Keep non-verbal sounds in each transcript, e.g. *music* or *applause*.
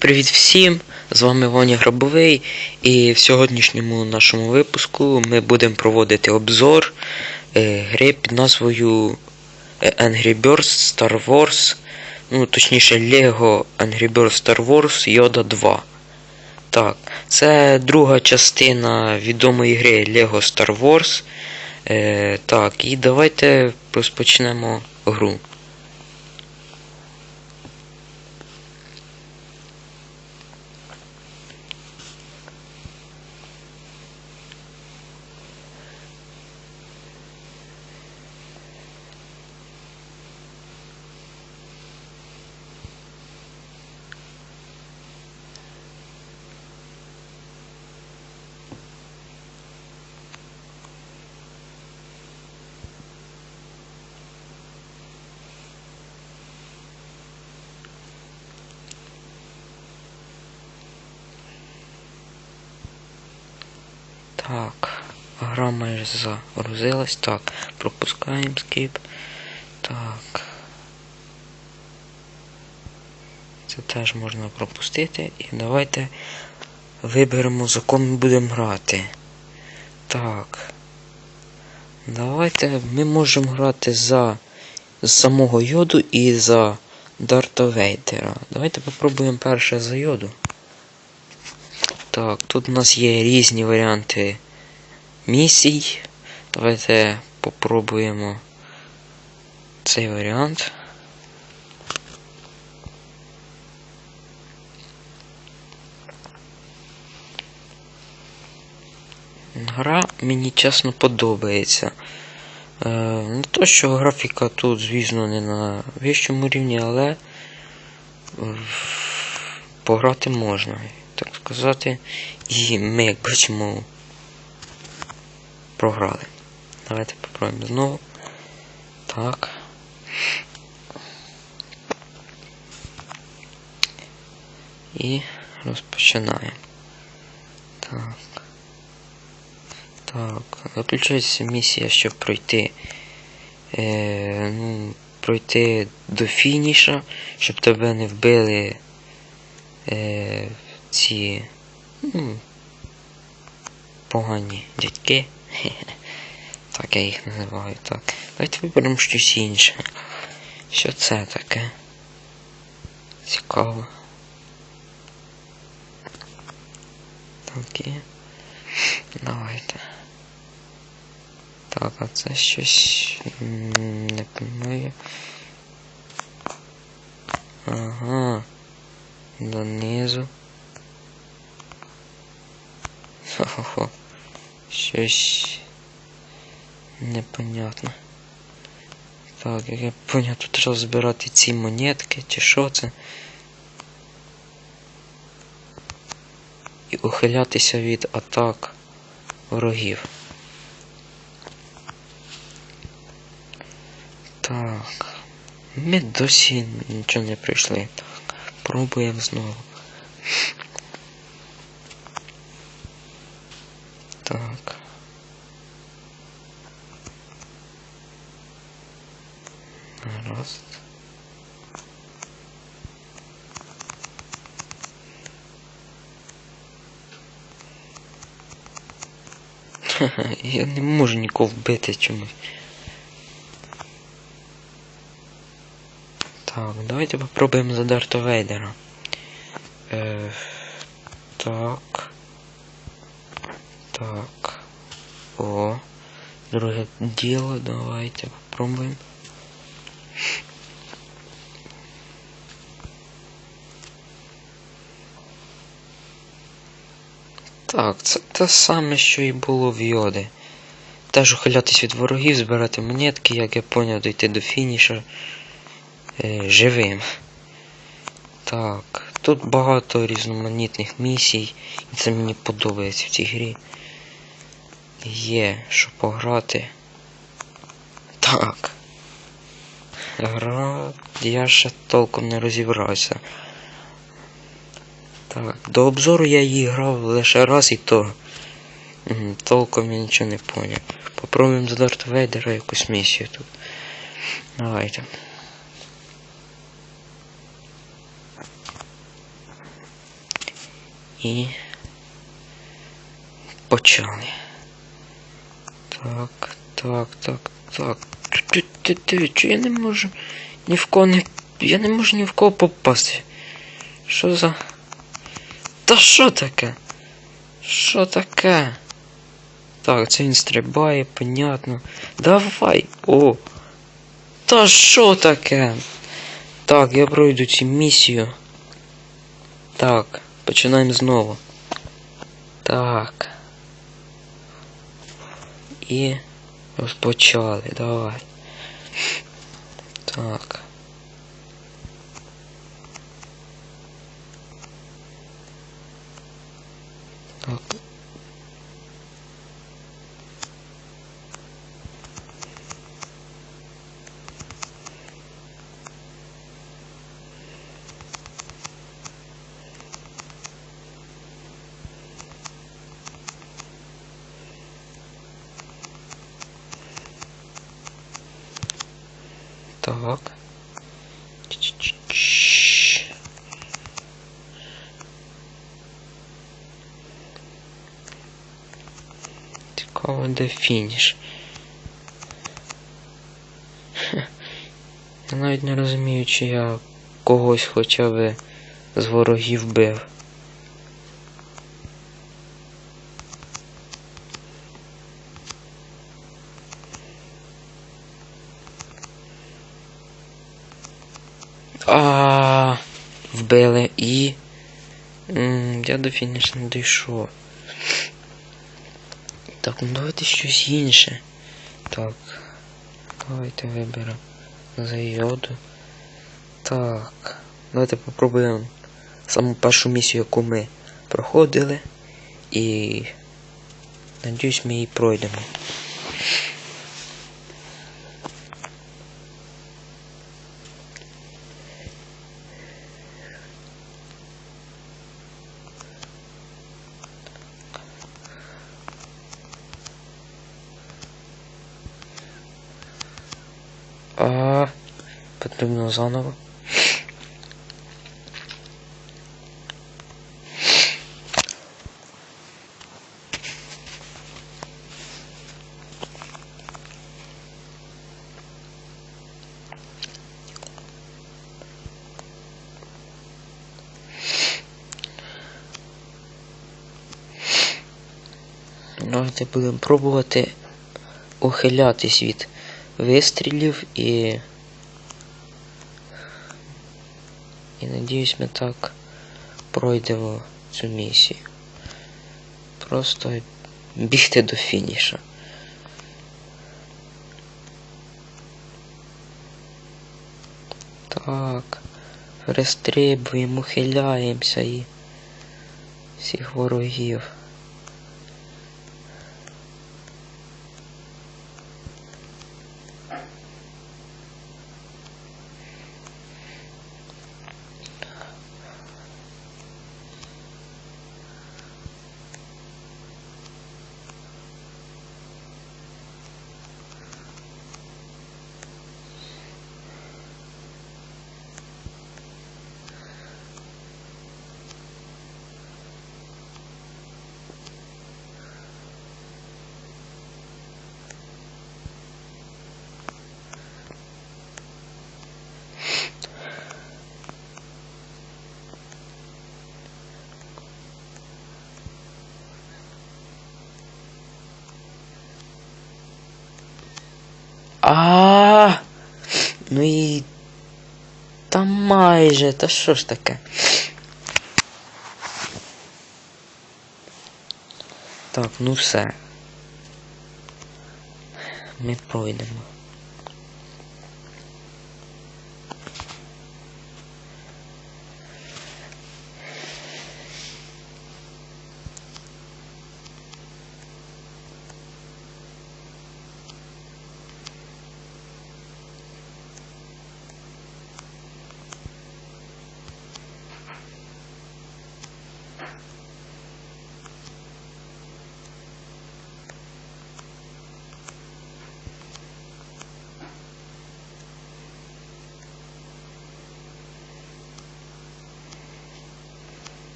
Привіт всім! З вами Ваня Грабовий, і в сьогоднішньому нашому випуску ми будемо проводити обзор е, гри під назвою е, Angry Birds Star Wars. Ну, точніше, Lego Angry Birds Star Wars Yoda 2. Так, це друга частина відомої гри Lego Star Wars. Е, так, і давайте розпочнемо гру. Так, гра майже загрузилась. Так, пропускаємо скіп. Так. Це теж можна пропустити. І давайте виберемо, за кого ми будемо грати. Так. Давайте ми можемо грати за самого йоду і за Дарта Вейдера. Давайте попробуємо перше за йоду. Так, тут у нас є різні варіанти місій. Давайте попробуємо цей варіант. Гра мені чесно подобається. Е, не то, що графіка тут, звісно, не на вищому рівні, але пограти можна, сказати. І ми, як бачимо, програли. Давайте попробуємо знову. Так. І розпочинаємо. Так. Так, виключається місія, щоб пройти. Е, ну, пройти до фініша, щоб тебе не вбили е, ці ну, погані дядьки. *laughs* Так я їх називаю. Так. Давайте виберемо щось інше. Що це таке? Цікаво. Так і. Давайте. Так, а це щось не розумію. Ага. Донизу. Хо-хо-хо. Щось непонятно. Так, як я поняв, тут треба збирати ці монетки, чи що це. І ухилятися від атак ворогів. Так. Ми досі нічого не прийшли. Так, пробуємо знову. Так. Раз. *laughs* Я не можу нікого вбити чомусь. Так, давайте попробуємо за Дарта Вейдера. Е, так. Так. О. Друге діло, давайте попробуємо. Так, це те саме, що і було в Йоди. Теж ухилятись від ворогів, збирати монетки, як я поняв, дійти до фініша е, живим. Так, тут багато різноманітних місій, і це мені подобається в цій грі. Є що пограти. Так. Гра, я ще толком не розібрався. Так, до обзору я її грав лише раз і то. Толком я нічого не поняв. Попробуємо за Дарта Вейдера якусь місію тут. Давайте. І. Почали. Так, так, так, так. Чи я не можу ні в кого не. Я не можу ні в кого попасти. Що за. Та що таке? Що таке? Так, це він стрибає, понятно. Давай! О! Та що таке? Так, я пройду цю місію. Так, починаємо знову. Так. І розпочали, давай. Так. Так. Так. Цікаво, де фініш. Я навіть не розумію, чи я когось хоча б з ворогів бив. А вбили і. М, Я до фінішу не дійшов. Так, ну давайте щось інше. Так. Давайте виберемо за йоду. Так. Давайте попробуємо саму першу місію, яку ми проходили. І. Надіюсь, ми її пройдемо. А, потрібно заново. Давайте будемо пробувати ухилятись від вистрілів і. І надіюсь, ми так пройдемо цю місію. Просто бігти до фініша. Так, перестрибуємо, ухиляємося і всіх ворогів. А. Ну і. Та майже, та що ж таке? Так, ну все. Ми пройдемо.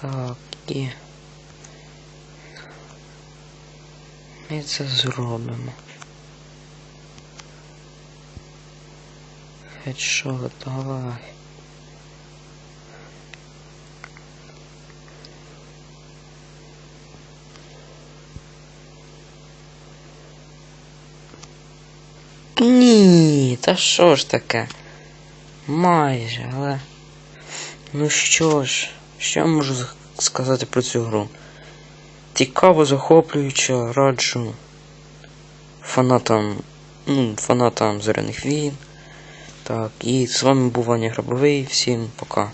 Так, і. Ми це зробимо. Хедшот, давай. Ні, та що ж таке? Майже, але. Ну що ж, що я можу сказати про цю гру? Цікаво, захоплююча, раджу фанатам, ну, фанатам зоряних війн. Так, і з вами був Ваня Грабовий. Всім пока.